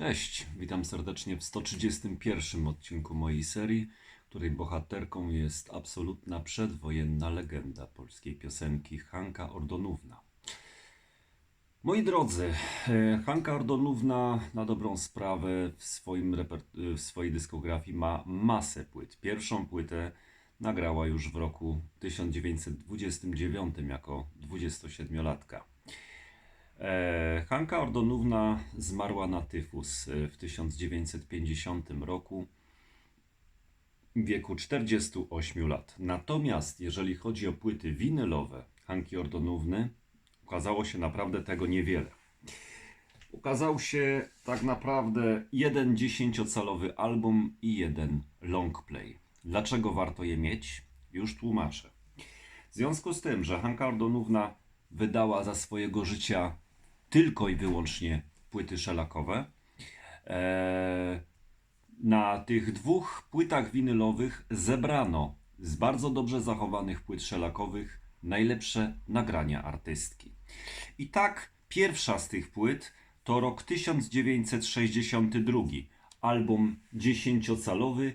Cześć, witam serdecznie w 131 odcinku mojej serii, której bohaterką jest absolutna przedwojenna legenda polskiej piosenki Hanka Ordonówna. Moi drodzy, e, Hanka Ordonówna na dobrą sprawę w, swoim reper- w swojej dyskografii ma masę płyt. Pierwszą płytę nagrała już w roku 1929 jako 27-latka. E, Hanka Ordonówna zmarła na tyfus e, w 1950 roku w wieku 48 lat. Natomiast jeżeli chodzi o płyty winylowe Hanki Ordonówny, ukazało się naprawdę tego niewiele. Ukazał się tak naprawdę jeden 10-calowy album i jeden long play. Dlaczego warto je mieć? Już tłumaczę. W związku z tym, że Hanka Ordonówna wydała za swojego życia tylko i wyłącznie płyty szelakowe, e, na tych dwóch płytach winylowych zebrano z bardzo dobrze zachowanych płyt szelakowych najlepsze nagrania artystki. I tak pierwsza z tych płyt to rok 1962, album 10-calowy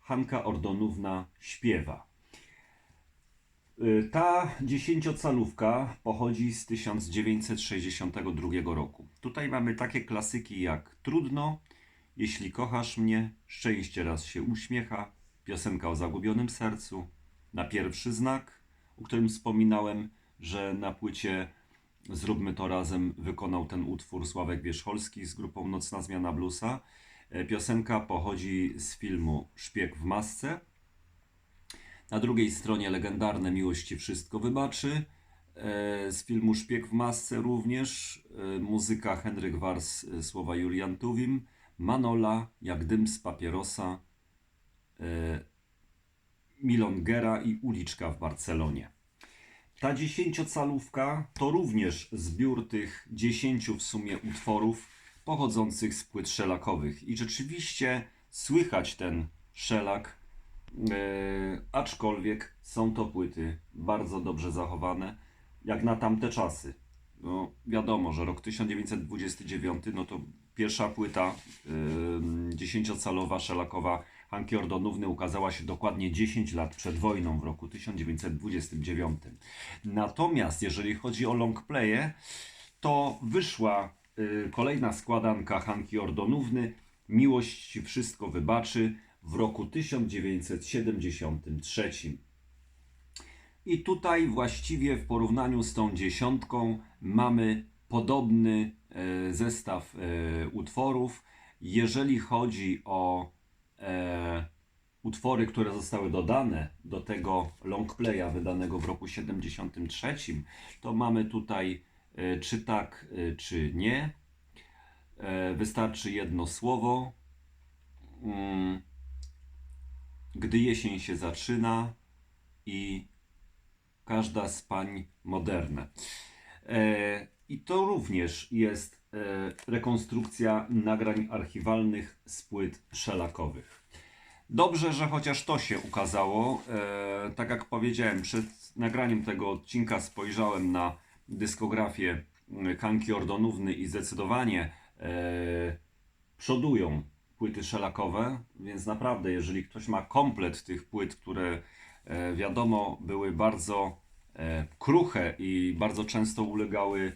Hanka Ordonówna śpiewa. Y, Ta dziesięciocalówka pochodzi z 1962 roku. Tutaj mamy takie klasyki jak Trudno, Jeśli kochasz mnie, Szczęście raz się uśmiecha, piosenka o zagubionym sercu, Na pierwszy znak, o którym wspominałem, że na płycie Zróbmy to razem wykonał ten utwór Sławek Wierzcholski z grupą Nocna Zmiana Bluesa. E, Piosenka pochodzi z filmu Szpieg w masce. Na drugiej stronie legendarne Miłości wszystko wybaczy. E, Z filmu Szpieg w masce również e, muzyka Henryk Wars, e, słowa Julian Tuwim, Manola, Jak dym z papierosa, Milongera i Uliczka w Barcelonie. Ta dziesięciocalówka to również zbiór tych dziesięciu w sumie utworów pochodzących z płyt szelakowych. I rzeczywiście słychać ten szelak, aczkolwiek są to płyty bardzo dobrze zachowane, jak na tamte czasy. No, wiadomo, że rok 1929 no to pierwsza płyta dziesięciocalowa szelakowa Hanki Ordonówny ukazała się dokładnie 10 lat przed wojną w roku 1929. Natomiast jeżeli chodzi o longplaye, to wyszła y, kolejna składanka Hanki Ordonówny Miłość wszystko wybaczy w roku 1973. I tutaj właściwie w porównaniu z tą dziesiątką mamy podobny e, zestaw e, utworów. Jeżeli chodzi o e, utwory, które zostały dodane do tego longplaya wydanego w roku 73, to mamy tutaj czy tak, czy nie. Wystarczy jedno słowo. Mm, Gdy jesień się zaczyna i każda z pań moderne. E, I to również jest e, rekonstrukcja nagrań archiwalnych z płyt szelakowych. Dobrze, że chociaż to się ukazało. E, tak jak powiedziałem, przed nagraniem tego odcinka spojrzałem na dyskografię mm, Hanki Ordonówny i zdecydowanie przodują płyty szelakowe, więc naprawdę, jeżeli ktoś ma komplet tych płyt, które e, wiadomo były bardzo e, kruche i bardzo często ulegały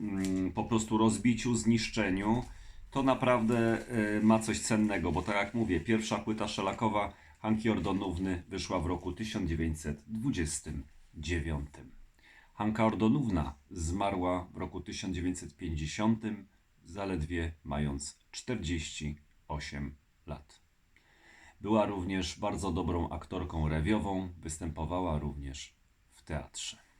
mm, po prostu rozbiciu, zniszczeniu, to naprawdę e, ma coś cennego, bo tak jak mówię, pierwsza płyta szelakowa Hanki Ordonówny wyszła w roku 1929. Hanka Ordonówna zmarła w roku 1950, zaledwie mając 48 lat. Była również bardzo dobrą aktorką rewiową, występowała również w teatrze.